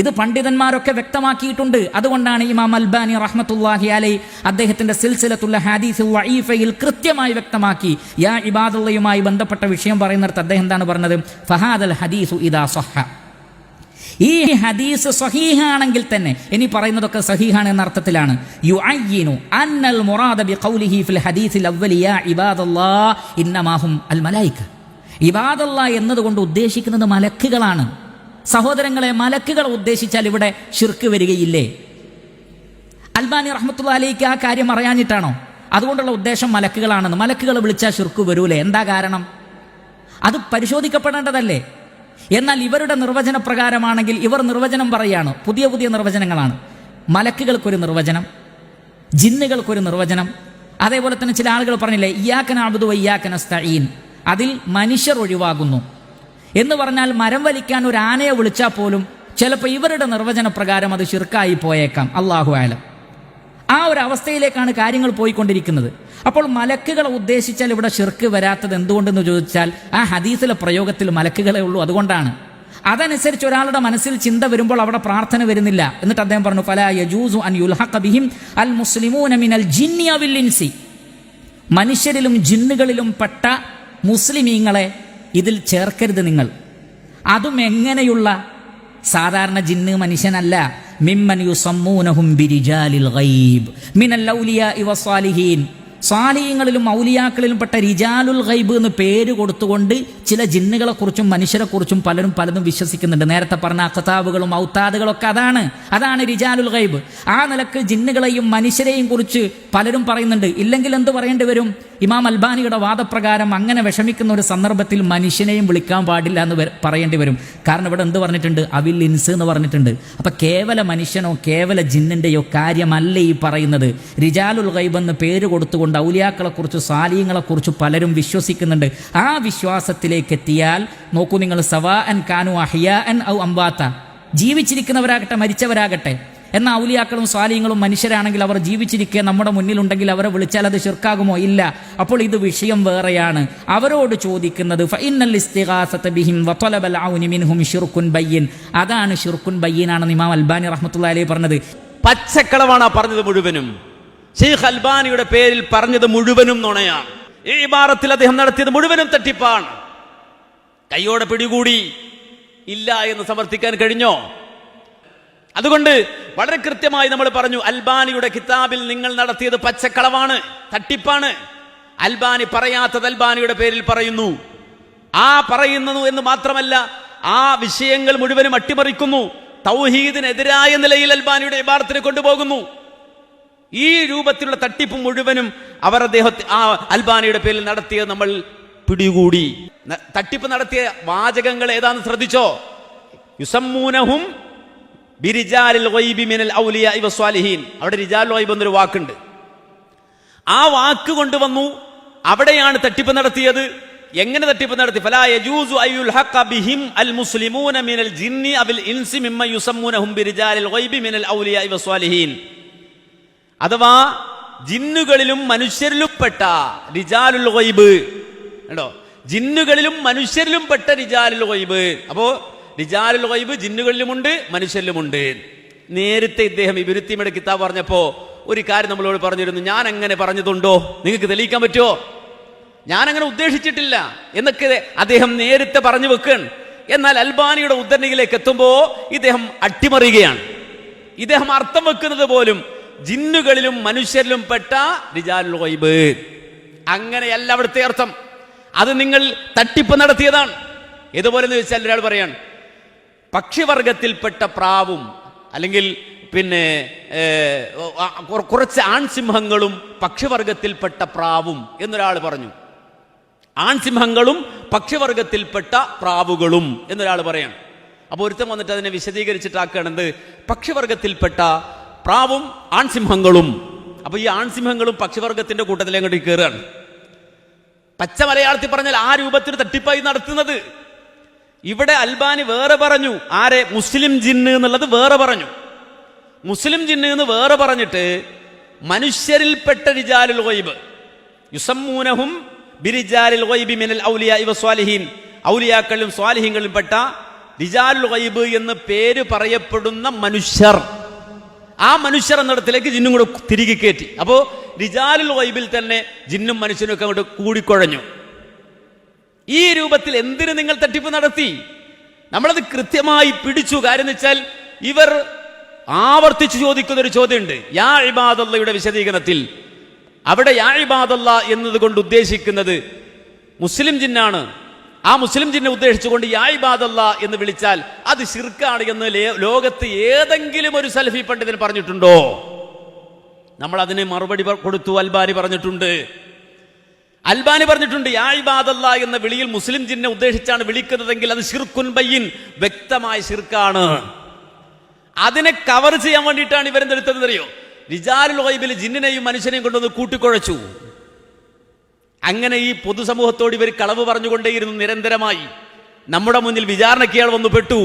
ഇത് പണ്ഡിതന്മാരൊക്കെ വ്യക്തമാക്കിയിട്ടുണ്ട്. അതുകൊണ്ടാണ് ഇമാം അൽബാനി റഹ്മത്തുല്ലാഹി അലൈ അദ്ദേഹത്തിന്റെ സിൽസിലത്തുള്ള ഹാദീസ് വഈഫയിൽ കൃത്യമായി വ്യക്തമാക്കി. യാ ഇബാദുള്ളയുമായി ബന്ധപ്പെട്ട വിഷയം പറയുന്നിടത്ത് അദ്ദേഹം എന്താണ് പറഞ്ഞത്? ഫഹാദൽ ഹദീസു ഇദാ സഹ ഈ ഹദീസ് സഹീഹാണെങ്കിൽ തന്നെ ഇനി പറയുന്നതൊക്കെ സഹീഹാണ് എന്ന അർത്ഥത്തിലാണ്. യു യുഅയ്യിനു അന്നൽ മുറാദ ബി ഖൗലിഹി ഫിൽ ഹദീസിൽ അവ്വലി യാ ഇബാദല്ലാഹ് ഇന്നമാഹും അൽ മലായിക്ക ഇബാദല്ല എന്നതുകൊണ്ട് ഉദ്ദേശിക്കുന്നത് മലക്കുകളാണ്. സഹോദരങ്ങളെ മലക്കുകളെ ഉദ്ദേശിച്ചാൽ ഇവിടെ ഷിർക്ക് വരികയില്ലേ? അൽബാനി റഹ്മത്തുള്ള അലിക്ക് ആ കാര്യം അറിയാഞ്ഞിട്ടാണോ? അതുകൊണ്ടുള്ള ഉദ്ദേശം മലക്കുകളാണെന്ന്. മലക്കുകൾ വിളിച്ചാൽ ഷിർക്ക് വരൂലേ? എന്താ കാരണം? അത് പരിശോധിക്കപ്പെടേണ്ടതല്ലേ? എന്നാൽ ഇവരുടെ നിർവചന പ്രകാരമാണെങ്കിൽ ഇവർ നിർവചനം പറയാണ്. പുതിയ പുതിയ നിർവചനങ്ങളാണ്. മലക്കുകൾക്കൊരു നിർവചനം ജിന്നുകൾക്കൊരു നിർവചനം. അതേപോലെ തന്നെ ചില ആളുകൾ പറഞ്ഞില്ലേ ഇയാക്കൻ അബുദു ഇയാക്കൻ സ്തഈൻ അതിൽ മനുഷ്യർ ഒഴിവാകുന്നു. എന്ന് പറഞ്ഞാൽ മരം വലിക്കാൻ ഒരു ആനയെ വിളിച്ചാൽ പോലും ചിലപ്പോൾ ഇവരുടെ നിർവചന പ്രകാരം അത് ശിർക്കായി പോയേക്കാം. അള്ളാഹു ആലം ആ ഒരു അവസ്ഥയിലേക്കാണ് കാര്യങ്ങൾ പോയിക്കൊണ്ടിരിക്കുന്നത്. അപ്പോൾ മലക്കുകളെ ഉദ്ദേശിച്ചാൽ ഇവിടെ ഷിർക്ക് വരാത്തത് എന്തുകൊണ്ടെന്ന് ചോദിച്ചാൽ ആ ഹദീസിലെ പ്രയോഗത്തിൽ മലക്കുകളെ ഉള്ളൂ. അതുകൊണ്ടാണ്. അതനുസരിച്ച് ഒരാളുടെ മനസ്സിൽ ചിന്ത വരുമ്പോൾ അവിടെ പ്രാർത്ഥന വരുന്നില്ല. എന്നിട്ട് അദ്ദേഹം പറഞ്ഞു ഫല യജൂസു അൻ യുൽഹഖ ബിഹിം അൽ മുസ്ലിമൂന മിനൽ അൽ ഇൻസി മനുഷ്യരിലും ജിന്നുകളിലും പെട്ട മുസ്ലിമീങ്ങളെ ഇതിൽ ചേർക്കരുത് നിങ്ങൾ. അതും എങ്ങനെയുള്ള? സാധാരണ ജിന്ന് മനുഷ്യനല്ല. മിമ്മൻ യുസമ്മൂനഹും ബിരിജാലിൽ ഗൈബ്. ഔലിയാക്കളിലും പെട്ട റിജാലുൽ ഗൈബ് എന്ന് പേര് കൊടുത്തുകൊണ്ട് ചില ജിന്നുകളെക്കുറിച്ചും മനുഷ്യരെക്കുറിച്ചും പലരും പലതും വിശ്വസിക്കുന്നുണ്ട്. നേരത്തെ പറഞ്ഞ അഖതാബുകളും ഔത്താദുകളൊക്കെ അതാണ്. അതാണ് റിജാലുൽ ഗൈബ്. ആ നിലയ്ക്ക് ജിന്നുകളെയും മനുഷ്യരെയും കുറിച്ച് പലരും പറയുന്നുണ്ട്. ഇല്ലെങ്കിൽ എന്ത് പറയേണ്ടി വരും? ഇമാം അൽബാനിയുടെ വാദപ്രകാരം അങ്ങനെ വിഷമിക്കുന്ന ഒരു സന്ദർഭത്തിൽ മനുഷ്യനെയും വിളിക്കാൻ പാടില്ല എന്ന് പറയേണ്ടി വരും. കാരണം ഇവിടെ എന്ത് പറഞ്ഞിട്ടുണ്ട്? അവിൽ ഇൻസ് എന്ന് പറഞ്ഞിട്ടുണ്ട്. അപ്പം കേവല മനുഷ്യനോ കേവല ജിന്നിന്റെയോ കാര്യമല്ല ഈ പറയുന്നത്. റിജാലുൽ ഗൈബ് എന്ന് പേര് കൊടുത്തുകൊണ്ട് ഔലിയാക്കളെക്കുറിച്ച് സാലീങ്ങളെക്കുറിച്ച് പലരും വിശ്വസിക്കുന്നുണ്ട്. ആ വിശ്വാസത്തിലേക്ക് എത്തിയാൽ നോക്കൂ നിങ്ങൾ സവാ അൻ കാനു അഹിയ അൻ ഔ അംബാത്ത. ജീവിച്ചിരിക്കുന്നവരാകട്ടെ മരിച്ചവരാകട്ടെ എന്ന ഔലിയാക്കളും സ്വാലിയങ്ങളും മനുഷ്യരാണെങ്കിൽ അവർ ജീവിച്ചിരിക്കെ നമ്മുടെ മുന്നിലുണ്ടെങ്കിൽ അവരെ വിളിച്ചാൽ അത് ശിർക്കാകുമോ? ഇല്ല. അപ്പോൾ ഇത് വിഷയം വേറെയാണ്. അവരോട് ചോദിക്കുന്നത് അതാണ് ഷിർക്കുൻ ബയ്യനാണെന്ന് ഇമാം അൽബാനി റഹ്മത്തുള്ളാഹി അലൈഹി പറഞ്ഞത്. പച്ചക്കളവാണ് പറഞ്ഞത് മുഴുവനും. ഷെയ്ഖ് അൽബാനിയുടെ പേരിൽ പറഞ്ഞത് മുഴുവനും നുണയാണ്. ഈ ഇബാറത്തിൽ അദ്ദേഹം നടത്തിയത് മുഴുവനും തട്ടിപ്പാണ്. കൈയോടെ പിടികൂടി ഇല്ല എന്ന് സമർത്ഥിക്കാൻ കഴിഞ്ഞോ? അതുകൊണ്ട് വളരെ കൃത്യമായി നമ്മൾ പറഞ്ഞു അൽബാനിയുടെ കിതാബിൽ നിങ്ങൾ നടത്തിയത് പച്ചക്കളവാണ് തട്ടിപ്പാണ്. അൽബാനി പറയാത്തത് അൽബാനിയുടെ പേരിൽ പറയുന്നു. ആ പറയുന്നു എന്ന് മാത്രമല്ല ആ വിഷയങ്ങൾ മുഴുവനും അട്ടിമറിക്കുന്നു. തൗഹീദിനെതിരായ നിലയിൽ അൽബാനിയുടെ ഇബാറത്തിനെ കൊണ്ടുപോകുന്നു. ഈ രൂപത്തിലുള്ള തട്ടിപ്പ് മുഴുവനും അവർ അദ്ദേഹത്തെ ആ അൽബാനിയുടെ പേരിൽ നടത്തിയത് നമ്മൾ പിടികൂടി. തട്ടിപ്പ് നടത്തിയ വാചകങ്ങൾ ഏതാന്ന് ശ്രദ്ധിച്ചോ? യുസമ്മൂനഹും അവിടെ റിജാൽ എന്നൊരു വാക്കുണ്ട്. ആ വാക്ക് കൊണ്ടുവന്നു. അവിടെയാണ് തട്ടിപ്പ് നടത്തിയത്. എങ്ങനെ തട്ടിപ്പ് നടത്തി? അഥവാ ജിന്നുകളിലും മനുഷ്യരിലും പെട്ട റിജാലുൽ ഗൈബ്. കേട്ടോ ജിന്നുകളിലും മനുഷ്യരിലും പെട്ട റിജാലുൽ ഗൈബ്. അപ്പോ റിജാലുൽ ഗൈബ് ജിന്നുകളിലുമുണ്ട് മനുഷ്യരിലുമുണ്ട്. നേരത്തെ ഇദ്ദേഹം ഇബിരുത്തിമയുടെ കിതാബ് പറഞ്ഞപ്പോ ഒരു കാര്യം നമ്മളോട് പറഞ്ഞിരുന്നു. ഞാൻ അങ്ങനെ പറഞ്ഞതുണ്ടോ? നിങ്ങൾക്ക് തെളിയിക്കാൻ പറ്റുമോ? ഞാൻ അങ്ങനെ ഉദ്ദേശിച്ചിട്ടില്ല. എന്നൊക്കെ അദ്ദേഹം നേരത്തെ പറഞ്ഞു വെക്കുകയാണ് എന്നാൽ അൽബാനിയുടെ ഉദ്ധരണിയിലേക്ക് എത്തുമ്പോ ഇദ്ദേഹം അട്ടിമറിയുകയാണ്. ഇദ്ദേഹം അർത്ഥം വെക്കുന്നത് പോലും ജിന്നുകളിലും മനുഷ്യരിലും പെട്ട റിജാലുൽ ഗൈബ്. അങ്ങനെയല്ല അവിടുത്തെ അർത്ഥം. അത് നിങ്ങൾ തട്ടിപ്പ് നടത്തിയതാണ്. ഇതുപോലെ എന്ന് ചോദിച്ചാൽ ഒരാൾ പറയാണ് പക്ഷിവർഗത്തിൽപ്പെട്ട പ്രാവും അല്ലെങ്കിൽ പിന്നെ കുറച്ച് ആൺസിംഹങ്ങളും പക്ഷിവർഗത്തിൽപ്പെട്ട പ്രാവും എന്നൊരാൾ പറഞ്ഞു. ആൺസിംഹങ്ങളും പക്ഷിവർഗത്തിൽപ്പെട്ട പ്രാവുകളും എന്നൊരാൾ പറയാണ്. അപ്പോൾ ഒരുത്തം വന്നിട്ട് അതിനെ വിശദീകരിച്ചിട്ടാക്കണത് പക്ഷിവർഗത്തിൽപ്പെട്ട പ്രാവും ആൺസിംഹങ്ങളും. അപ്പോൾ ഈ ആൺസിംഹങ്ങളും പക്ഷിവർഗത്തിന്റെ കൂട്ടത്തിലെ അങ്ങോട്ട് കയറുകയാണ്. പച്ച മലയാളത്തിൽ പറഞ്ഞാൽ ആ രൂപത്തിൽ തട്ടിപ്പായി നടത്തുന്നത്. ഇവിടെ അൽബാനി വേറെ പറഞ്ഞു. ആരെ? മുസ്ലിം ജിന്ന് എന്നുള്ളത് വേറെ പറഞ്ഞു. മുസ്ലിം ജിന്ന് എന്ന് വേറെ പറഞ്ഞിട്ട് മനുഷ്യരിൽപ്പെട്ട റിജാലുൽ ഗൈബ്. യുസമ്മൂനഹും ബിരിജാലിൽ ഗൈബി മിനൽ ഔലിയ ഇവ സ്വാലിഹീൻ ഔലിയാക്കളിലും സ്വാലിഹീങ്ങളും പെട്ട റിജാലുൽ ഗൈബ് എന്ന് പേര് പറയപ്പെടുന്ന മനുഷ്യർ. ആ മനുഷ്യർ എന്നിടത്തിലേക്ക് ജിന്നും കൂടെ തിരികെ കയറ്റി അപ്പോ റിജാലുൽ ഗൈബിൽ തന്നെ ജിന്നും മനുഷ്യനും ഒക്കെ അങ്ങോട്ട് കൂടിക്കുഴഞ്ഞു. ഈ രൂപത്തിൽ എന്തിന് നിങ്ങൾ തട്ടിപ്പ് നടത്തി? നമ്മളത് കൃത്യമായി പിടിച്ചു. കാര്യം വെച്ചാൽ ഇവർ ആവർത്തിച്ചു ചോദിക്കുന്ന ഒരു ചോദ്യമുണ്ട്. യാ വിശദീകരണത്തിൽ അവിടെ യാ ഇബാദല്ല എന്നതുകൊണ്ട് ഉദ്ദേശിക്കുന്നത് മുസ്ലിം ജിന്നാണ്. ആ മുസ്ലിം ജിന്നെ ഉദ്ദേശിച്ചുകൊണ്ട് യാ എന്ന് വിളിച്ചാൽ അത് ശിർക്കാണ് എന്ന് ലോകത്ത് ഏതെങ്കിലും ഒരു സൽഫി പണ്ഡിതൻ പറഞ്ഞിട്ടുണ്ടോ? നമ്മൾ അതിന് മറുപടി കൊടുത്തു അൽബാരി പറഞ്ഞിട്ടുണ്ട്. അൽബാനി പറഞ്ഞിട്ടുണ്ട് യാ ഇബാദല്ല എന്ന വിളിയിൽ മുസ്ലിം ജിന്നെ ഉദ്ദേശിച്ചാണ് വിളിക്കുന്നതെങ്കിൽ അത് ഷിർക്കുൻ ബയ്യൻ വ്യക്തമായ ഷിർക്കാണ് അതിനെ കവർ ചെയ്യാൻ വേണ്ടിയിട്ടാണ് ഇവരെന്തെടുത്തതെന്നറിയോ റിജാലുൽ ഗൈബിൽ ജിന്നിനെയും മനുഷ്യനെയും കൊണ്ടുവന്ന് കൂട്ടിക്കുഴച്ചു. അങ്ങനെ ഈ പൊതുസമൂഹത്തോട് ഇവർ കളവ് പറഞ്ഞുകൊണ്ടേയിരുന്നു നിരന്തരമായി. നമ്മുടെ മുന്നിൽ വിചാരണയ്ക്ക് ഇയാൾ വന്നു പെട്ടു.